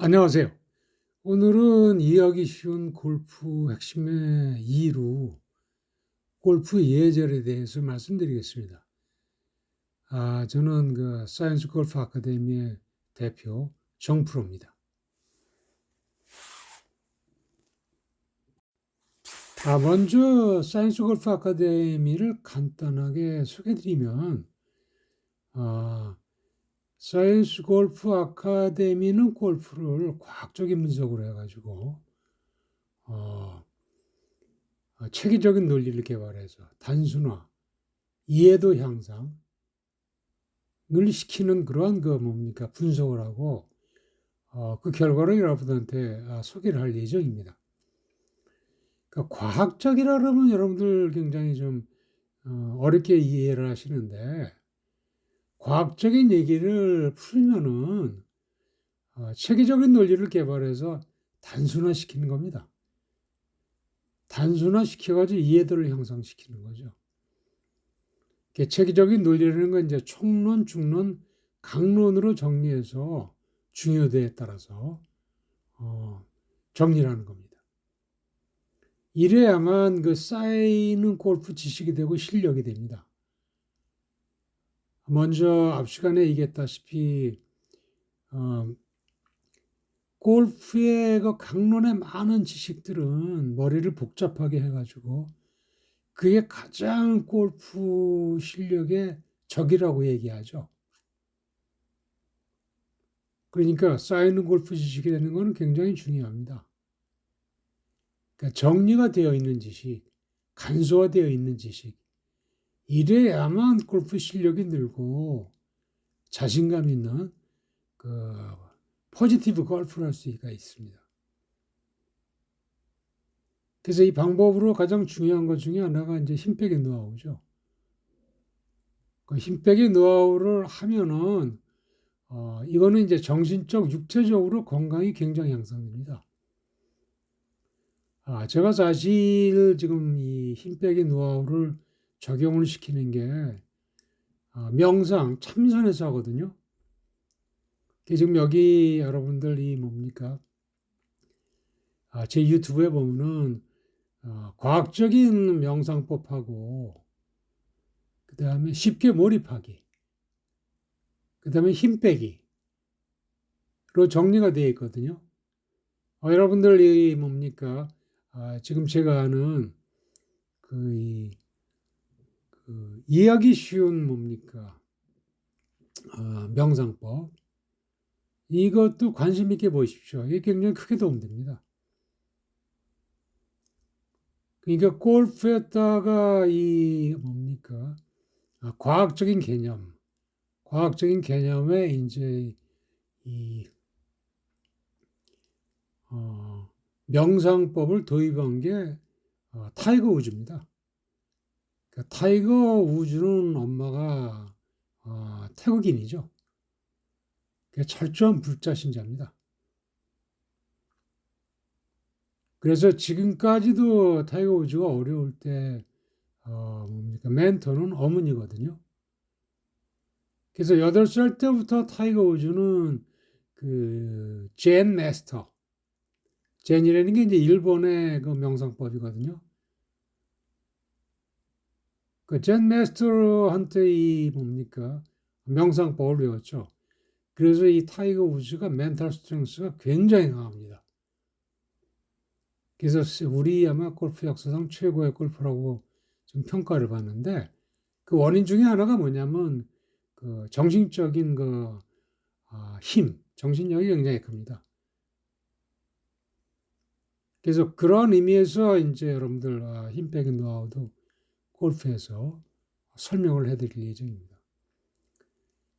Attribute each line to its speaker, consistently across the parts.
Speaker 1: 안녕하세요. 오늘은 이해하기 쉬운 골프 핵심의 2로 골프 예절에 대해서 말씀드리겠습니다. 아, 저는 그 사이언스 골프 아카데미의 대표 정프로입니다. 아, 먼저 사이언스 골프 아카데미를 간단하게 소개드리면, 아, 사이언스 골프 아카데미는 골프를 과학적인 분석으로 해가지고 어, 어, 체계적인 논리를 개발해서 단순화, 이해도 향상을 시키는 그러한 그 뭡니까 분석을 하고 어, 그 결과를 여러분한테 아, 소개를 할 예정입니다. 그러니까 과학적이라 그러면 여러분들 굉장히 좀 어, 어렵게 이해를 하시는데 과학적인 얘기를 풀면은 어, 체계적인 논리를 개발해서 단순화시키는 겁니다. 단순화시켜가지고 이해도를 형성시키는 거죠. 체계적인 논리라는 건 이제 총론, 중론, 강론으로 정리해서 중요도에 따라서 어, 정리하는 겁니다. 이래야만 그 쌓이는 골프 지식이 되고 실력이 됩니다. 먼저 앞 시간에 얘기했다시피 어, 골프의 그 강론의 많은 지식들은 머리를 복잡하게 해가지고 그게 가장 골프 실력의 적이라고 얘기하죠. 그러니까 쌓이는 골프 지식이 되는 것은 굉장히 중요합니다. 그러니까 정리가 되어 있는 지식, 간소화되어 있는 지식, 이래야만 골프 실력이 늘고 자신감 있는 그 포지티브 골프를 할 수가 있습니다. 그래서 이 방법으로 가장 중요한 것 중에 하나가 이제 힘 빼기 노하우죠. 그힘 빼기 노하우를 하면은 어, 이거는 이제 정신적, 육체적으로 건강이 굉장히 향상됩니다. 아, 제가 사실 지금 이 힘 빼기 노하우를 적용을 시키는 게 어, 명상 참선에서 하거든요. 지금 여기 여러분들 이 뭡니까? 아, 제 유튜브에 보면은 어, 과학적인 명상법하고 그 다음에 쉽게 몰입하기, 그 다음에 힘 빼기로 정리가 되어 있거든요. 어, 여러분들 이 뭡니까? 아, 지금 제가 아는 그 그 이해하기 쉬운 뭡니까? 아, 명상법. 이것도 관심 있게 보십시오. 이게 굉장히 크게 도움됩니다. 그러니까 골프에다가 이 뭡니까? 아, 과학적인 개념, 과학적인 개념에 이제 이 어, 명상법을 도입한 게 어, 타이거 우즈입니다. 그 타이거 우즈는 엄마가 어, 태국인이죠. 철저한 불자 신자입니다. 그래서 지금까지도 타이거 우즈가 어려울 때 어, 뭡니까 멘토는 어머니거든요. 그래서 8살 때부터 타이거 우즈는 그젠 마스터 젠이라는 게 이제 일본의 그 명상법이거든요. 그젠 메스터한테 이 뭡니까 명상법을 배웠죠. 그래서 이 타이거 우즈가 멘탈 스트렝스가 굉장히 강합니다. 그래서 우리 아마 골프 역사상 최고의 골프라고 좀 평가를 받는데 그 원인 중에 하나가 뭐냐면 그 정신적인 그 아, 힘, 정신력이 굉장히 큽니다. 그래서 그런 의미에서 이제 여러분들 아, 힘 빼기 노하우도 골프에서 설명을 해드릴 예정입니다.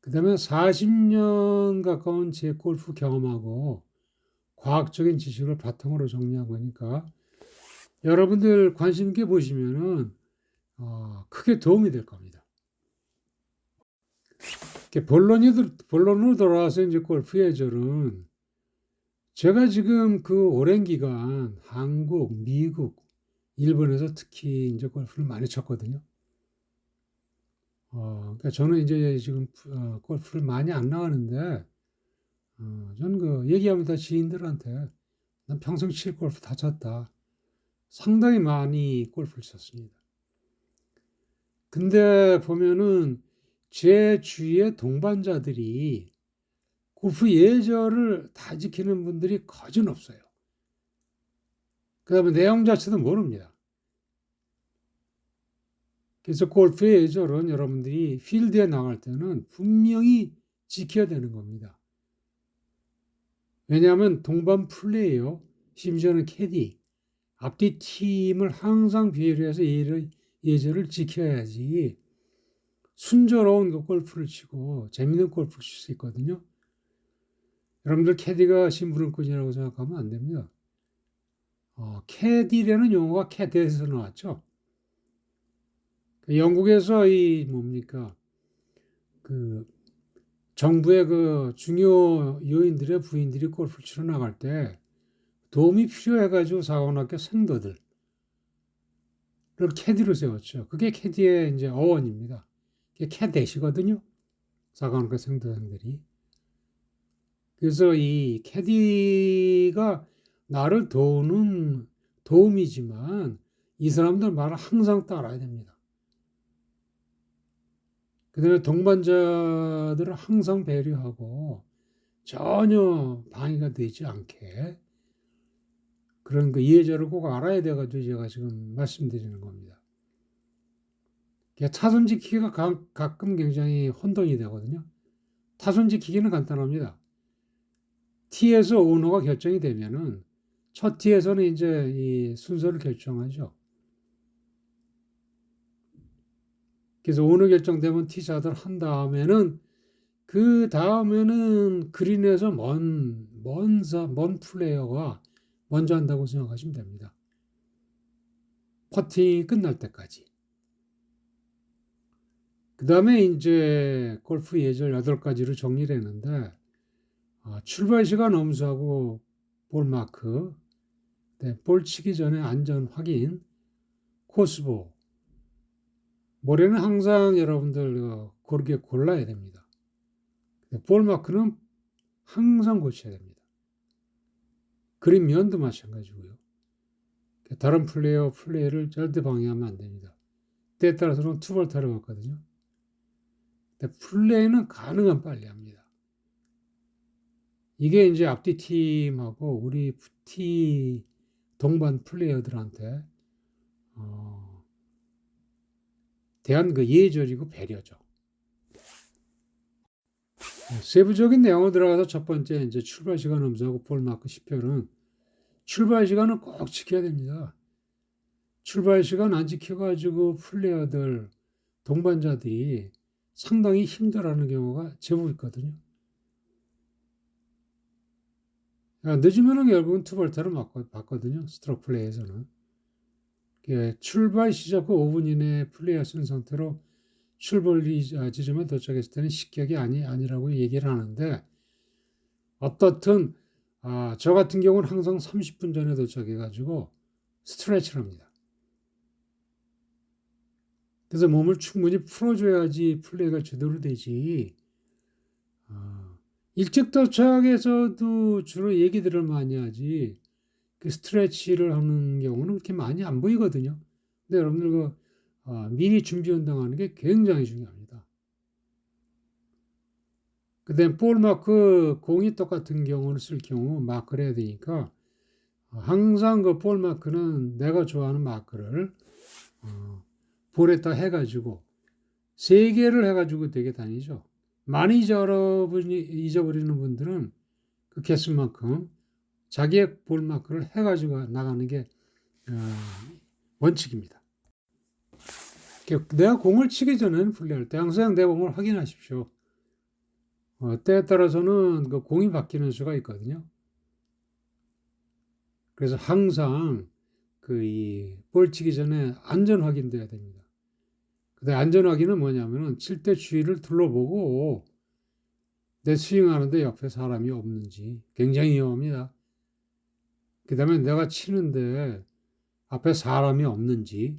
Speaker 1: 그 다음에 40년 가까운 제 골프 경험하고 과학적인 지식을 바탕으로 정리한 거니까 여러분들 관심 있게 보시면은 어, 크게 도움이 될 겁니다. 본론이 본론으로 돌아와서 이제 골프 예절은 제가 지금 그 오랜 기간 한국, 미국, 일본에서 특히 이제 골프를 많이 쳤거든요. 어, 그러니까 저는 이제 지금 어, 골프를 많이 안 나가는데 어, 저는 그 얘기합니다 지인들한테 난 평생 칠 골프 다 쳤다. 상당히 많이 골프를 쳤습니다. 근데 보면은 제 주위의 동반자들이 골프 예절을 다 지키는 분들이 거진 없어요. 그 다음에 내용 자체도 모릅니다. 그래서 골프의 예절은 여러분들이 필드에 나갈 때는 분명히 지켜야 되는 겁니다. 왜냐하면 동반 플레이어, 심지어는 캐디, 앞뒤 팀을 항상 비례해서 예절을 지켜야지 순조로운 그 골프를 치고 재밌는 골프를 칠 수 있거든요. 여러분들 캐디가 심부름꾼이라고 생각하면 안 됩니다. 어, 캐디라는 용어가 캐디에서 나왔죠. 그 영국에서 이 뭡니까 그 정부의 그 중요 요인들의 부인들이 골프 치러 나갈 때 도움이 필요해가지고 사관학교 생도들 를 캐디로 세웠죠. 그게 캐디의 이제 어원입니다. 그게 캐데시거든요. 사관학교 생도생들이. 그래서 이 캐디가 나를 도우는 도움이지만 이 사람들 말을 항상 따라야 됩니다. 그 다음에 동반자들을 항상 배려하고 전혀 방해가 되지 않게 그런 그 예절을 꼭 알아야 돼가지고 제가 지금 말씀드리는 겁니다. 타선 지키기가 가 끔 굉장히 혼돈이 되거든요. 타선 지키기는 간단합니다. T에서 오너가 결정이 되면은 첫 T에서는 이제 이 순서를 결정하죠. 그래서 오너 결정되면 T샷을 한 다음에는 그 다음에는 그린에서 먼, 먼, 먼 플레이어가 먼저 한다고 생각하시면 됩니다. 퍼팅이 끝날 때까지. 그 다음에 이제 골프 예절 8가지로 정리를 했는데, 아, 출발 시간 엄수하고 볼 마크, 네, 볼 치기 전에 안전 확인, 코스보. 모래는 항상 여러분들 어, 고르게 골라야 됩니다. 볼 마크는 항상 고쳐야 됩니다. 그림 면도 마찬가지고요. 다른 플레이어 플레이를 절대 방해하면 안 됩니다. 때에 따라서는 투볼 타러 갔거든요. 근데 플레이는 가능한 빨리 합니다. 이게 이제 앞뒤 팀하고 우리 티 동반 플레이어들한테 어, 대한 그 예절이고 배려죠. 세부적인 내용으로 들어가서 첫 번째 이제 출발 시간 음수하고 볼 마크 10표는 출발 시간은 꼭 지켜야 됩니다. 출발 시간 안 지켜가지고 플레이어들 동반자들이 상당히 힘들어하는 경우가 제법 있거든요. 늦으면은 결국은 투벌타를 받거든요. 스트로크 플레이에서는. 출발 시작 후 5분 이내에 플레이하신 상태로 출발 아, 지점에 도착했을 때는 식격이 아니, 아니라고 얘기를 하는데 어떻든 아, 저 같은 경우는 항상 30분 전에 도착해가지고 스트레치를 합니다. 그래서 몸을 충분히 풀어줘야지 플레이가 제대로 되지. 아, 일찍 도착해서도 주로 얘기들을 많이 하지 그 스트레치를 하는 경우는 그렇게 많이 안 보이거든요. 근데 여러분들 그 어, 미리 준비 운동하는 게 굉장히 중요합니다. 그다음 볼 마크 공이 똑같은 경우를 쓸 경우 마크를 해야 되니까 어, 항상 그 볼 마크는 내가 좋아하는 마크를 어, 볼에다 해가지고 세 개를 해가지고 되게 다니죠. 많이 잊어버리는 분들은 그 개수만큼 자기의 볼 마크를 해가지고 나가는 게 어, 원칙입니다. 내가 공을 치기 전에는 플레이할 때 항상 내 공을 확인하십시오. 어, 때에 따라서는 그 공이 바뀌는 수가 있거든요. 그래서 항상 그 이 볼 치기 전에 안전 확인돼야 됩니다. 근데 안전 확인은 뭐냐면은 칠 때 주위를 둘러보고 내 스윙하는데 옆에 사람이 없는지 굉장히 위험합니다. 그 다음에 내가 치는데 앞에 사람이 없는지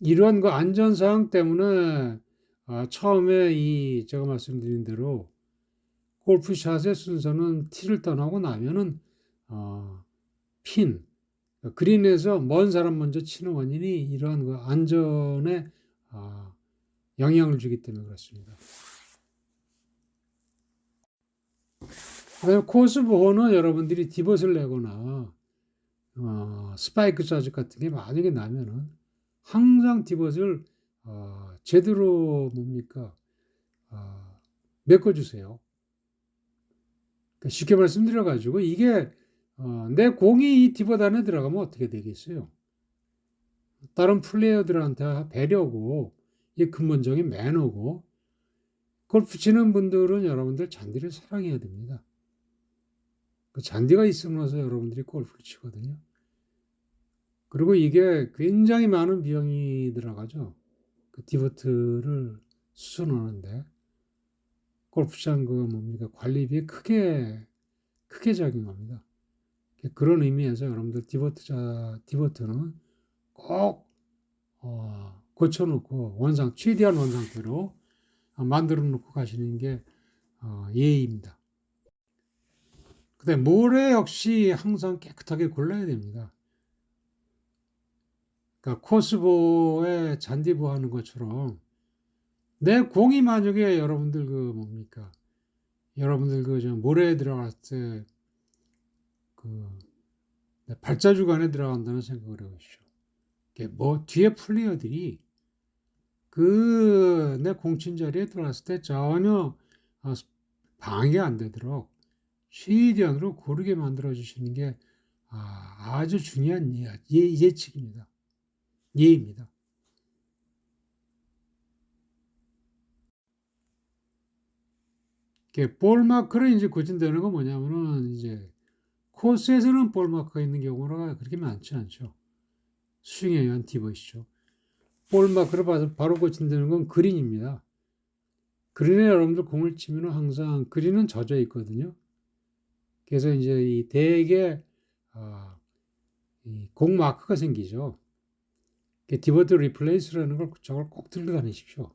Speaker 1: 이러한 그 안전사항 때문에 아, 처음에 이 제가 말씀드린 대로 골프샷의 순서는 티를 떠나고 나면은 어, 핀 그린에서 먼 사람 먼저 치는 원인이 이러한 그 안전에 아, 영향을 주기 때문에 그렇습니다. 그다음에 코스 보호는 여러분들이 디봇을 내거나 어, 스파이크 자주 같은 게 만약에 나면은 항상 디봇을 어, 제대로 뭡니까 어, 메꿔주세요. 그러니까 쉽게 말씀드려 가지고 이게 어, 내 공이 이 디봇 안에 들어가면 어떻게 되겠어요? 다른 플레이어들한테 배려고 이 근본적인 매너고 골프 치는 분들은 여러분들 잔디를 사랑해야 됩니다. 그 잔디가 있으면서 여러분들이 골프를 치거든요. 그리고 이게 굉장히 많은 비용이 들어가죠. 그 디버트를 수선하는데 골프장 그 뭡니까 관리비에 크게 크게 작용합니다. 그런 의미에서 여러분들 디버트자 디버트는 꼭 어, 고쳐놓고 원상 최대한 원상태로 만들어 놓고 가시는 게 어, 예의입니다. 근데 모래 역시 항상 깨끗하게 골라야 됩니다. 그러니까 코스보에 잔디보 하는 것처럼 내 공이 만약에 여러분들 그 뭡니까? 여러분들 그저 모래에 들어갔을 때 그 발자국 안에 들어간다는 생각을 해보십시오. 뭐 뒤에 플레이어들이 그 내 공친 자리에 들어갔을 때 전혀 어, 방해가 안 되도록 최대한으로 고르게 만들어 주시는 게 아, 주 중요한 예, 예, 예측입니다. 예입니다. 볼 마크를 이제 고친다는 건 뭐냐면은 이제 코스에서는 볼 마크가 있는 경우가 그렇게 많지 않죠. 스윙에 의한 디버시죠. 볼 마크를 바로 고친다는 건 그린입니다. 그린에 여러분들 공을 치면 항상 그린은 젖어 있거든요. 그래서 이제 이 대개 아, 이공 마크가 생기죠. 디버트 리플레이스라는 걸 저걸 꼭 들고 다니십시오.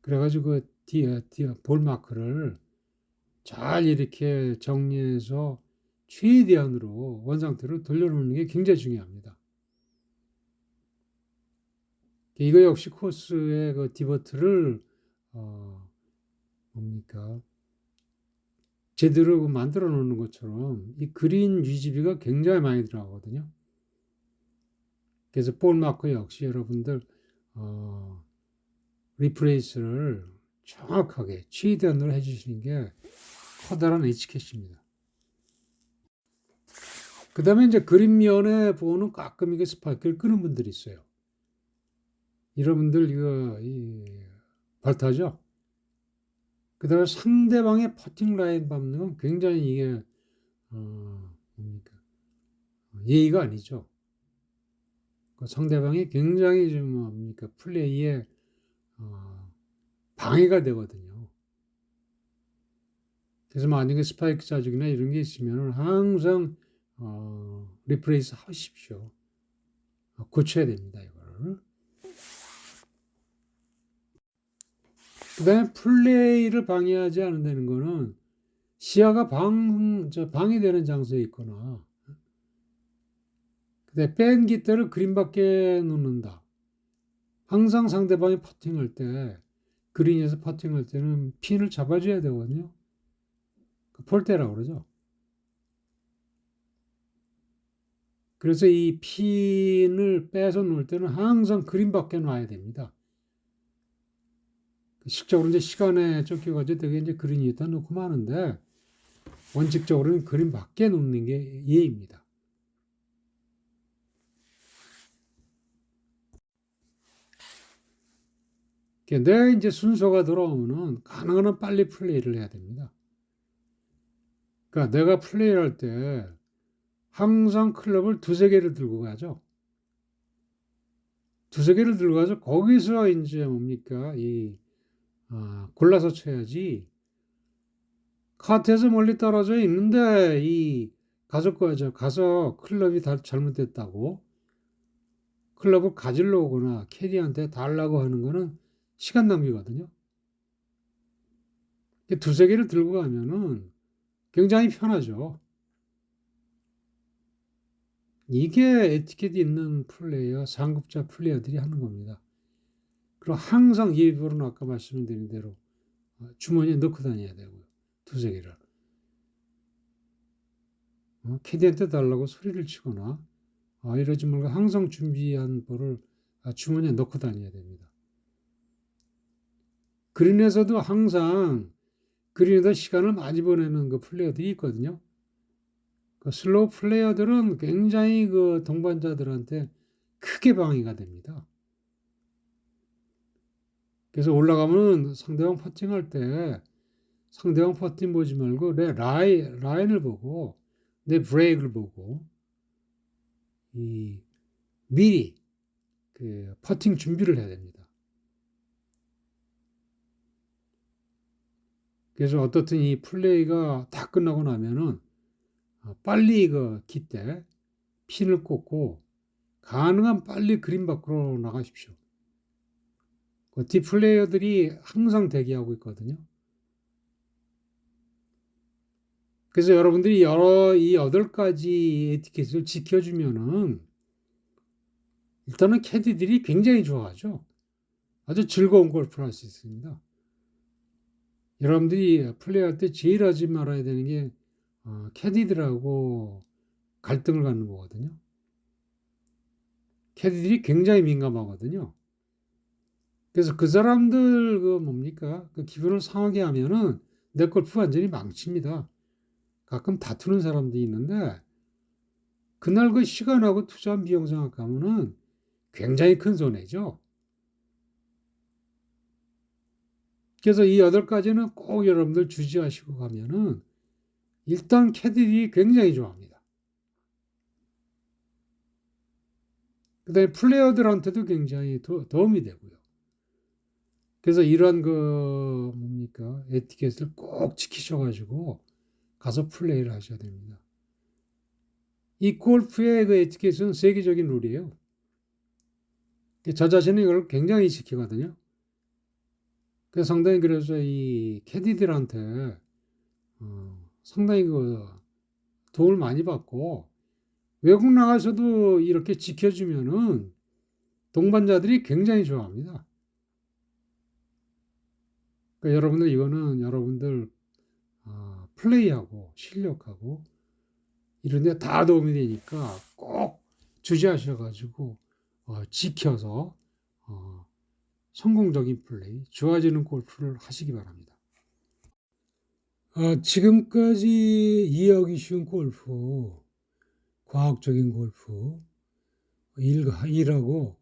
Speaker 1: 그래가지고 그 디, 디, 볼 마크를 잘 이렇게 정리해서 최대한으로 원상태로 돌려놓는 게 굉장히 중요합니다. 이거 역시 코스의 그 디버트를 어, 뭡니까 제대로 만들어 놓는 것처럼 이 그린 유지비가 굉장히 많이 들어가거든요. 그래서 볼 마크 역시 여러분들 어, 리프레이스를 정확하게 최대한으로 해주시는 게 커다란 에치켓입니다. 그 다음에 이제 그림면에 보는 가끔 이게 스파이크를 끄는 분들이 있어요. 여러분들 이거 이, 발타죠? 그 다음에 상대방의 퍼팅 라인 밟는 건 굉장히 이게, 어, 뭡니까. 예의가 아니죠. 그 상대방이 굉장히 좀 뭡니까. 플레이에, 어, 방해가 되거든요. 그래서 만약에 스파이크 자죽이나 이런 게 있으면 항상, 어, 리프레이스 하십시오. 어, 고쳐야 됩니다, 이거를. 그 다음에 플레이를 방해하지 않는다는 거는 시야가 방, 저 방해되는 장소에 있거나 그다음에 뺀 기대를 그림 밖에 놓는다. 항상 상대방이 퍼팅할 때 그린에서 퍼팅할 때는 핀을 잡아줘야 되거든요. 그 폴대라고 그러죠. 그래서 이 핀을 빼서 놓을 때는 항상 그림 밖에 놔야 됩니다. 식적으로 이제 시간에 쫓겨가지고 되게 이제 그림 위에다 놓고 마는데 원칙적으로는 그림 밖에 놓는 게 예입니다. 내 이제 순서가 돌아오면은 가능한 한 빨리 플레이를 해야 됩니다. 그러니까 내가 플레이를 할 때 항상 클럽을 두세 개를 들고 가죠. 두세 개를 들고 가서 거기서 이제 뭡니까 이 아, 골라서 쳐야지. 카트에서 멀리 떨어져 있는데 이 가족과 저 가서 클럽이 다 잘못됐다고 클럽을 가질러 오거나 캐디한테 달라고 하는 거는 시간 낭비거든요. 두세 개를 들고 가면은 굉장히 편하죠. 이게 에티켓 있는 플레이어, 상급자 플레이어들이 하는 겁니다. 그리고 항상 예비로는 아까 말씀드린 대로 어, 주머니에 넣고 다녀야 되고요. 두세 개를. 어, 캐디한테 달라고 소리를 치거나 아, 이러지 말고 항상 준비한 볼을 아, 주머니에 넣고 다녀야 됩니다. 그린에서도 항상 그린에서 시간을 많이 보내는 그 플레이어들이 있거든요. 그 슬로우 플레이어들은 굉장히 그 동반자들한테 크게 방해가 됩니다. 그래서 올라가면 상대방 퍼팅할 때 상대방 퍼팅 보지 말고 내 라이, 라인을 보고 내 브레이크를 보고 이 미리 그 퍼팅 준비를 해야 됩니다. 그래서 어떻든 이 플레이가 다 끝나고 나면은 어, 빨리 그 기대 핀을 꽂고 가능한 빨리 그림 밖으로 나가십시오. 그 디플레이어들이 항상 대기하고 있거든요. 그래서 여러분들이 여러 이 여덟 가지 에티켓을 지켜주면은 일단은 캐디들이 굉장히 좋아하죠. 아주 즐거운 골프를 할 수 있습니다. 여러분들이 플레이할 때 제일 하지 말아야 되는 게 어, 캐디들하고 갈등을 갖는 거거든요. 캐디들이 굉장히 민감하거든요. 그래서 그 사람들 그 뭡니까 그 기분을 상하게 하면은 내 골프 완전히 망칩니다. 가끔 다투는 사람도 있는데 그날 그 시간하고 투자한 비용 생각하면은 굉장히 큰 손해죠. 그래서 이 여덟 가지는 꼭 여러분들 주지하시고 가면은 일단 캐디들이 굉장히 좋아합니다. 그 다음에 플레이어들한테도 굉장히 도, 도움이 되고요. 그래서 이러한 그 뭡니까 에티켓을 꼭 지키셔가지고 가서 플레이를 하셔야 됩니다. 이 골프의 그 에티켓은 세계적인 룰이에요. 저 자신은 이걸 굉장히 지키거든요. 그 상당히 그래서 이 캐디들한테 어, 상당히 그 도움을 많이 받고 외국 나가서도 이렇게 지켜주면은 동반자들이 굉장히 좋아합니다. 그러니까 여러분들 이거는 여러분들 어, 플레이하고 실력하고 이런 데 다 도움이 되니까 꼭 주지하셔가지고 어, 지켜서 어, 성공적인 플레이, 좋아지는 골프를 하시기 바랍니다. 아, 지금까지 이해하기 쉬운 골프, 과학적인 골프, 일, 일하고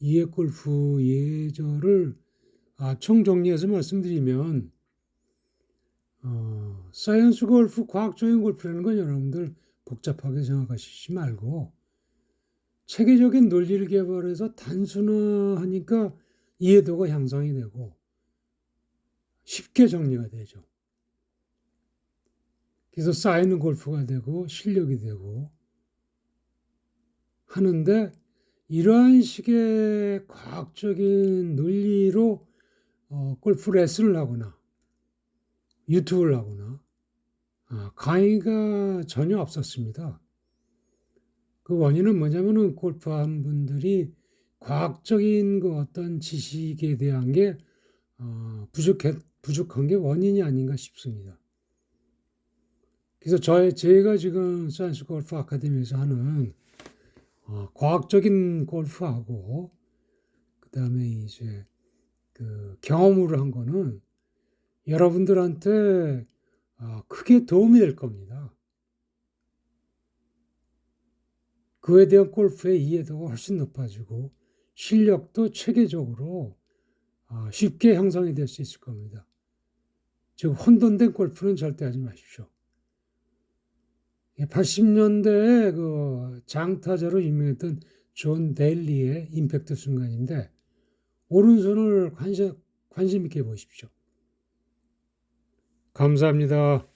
Speaker 1: 이해 골프 예절을 아, 총정리해서 말씀드리면 어, 사이언스 골프, 과학적인 골프라는 건 여러분들 복잡하게 생각하시지 말고 체계적인 논리를 개발해서 단순화하니까 이해도가 향상이 되고 쉽게 정리가 되죠. 그래서 쌓이는 골프가 되고 실력이 되고 하는데 이러한 식의 과학적인 논리로 어, 골프 레슨을 하거나 유튜브를 하거나 아, 강의가 전혀 없었습니다. 그 원인은 뭐냐면은 골프한 분들이 과학적인 그 어떤 지식에 대한 게 어, 부족해, 부족한 게 원인이 아닌가 싶습니다. 그래서 저의 제가 지금 사이언스 골프 아카데미에서 하는 어, 과학적인 골프하고 그 다음에 이제 그 경험으로 한 거는 여러분들한테 어, 크게 도움이 될 겁니다. 그에 대한 골프의 이해도가 훨씬 높아지고 실력도 체계적으로 어, 쉽게 형성이 될 수 있을 겁니다. 즉 혼돈된 골프는 절대 하지 마십시오. 80년대에 그 장타자로 유명했던 존 델리의 임팩트 순간인데 오른손을 관심 있게 보십시오. 감사합니다.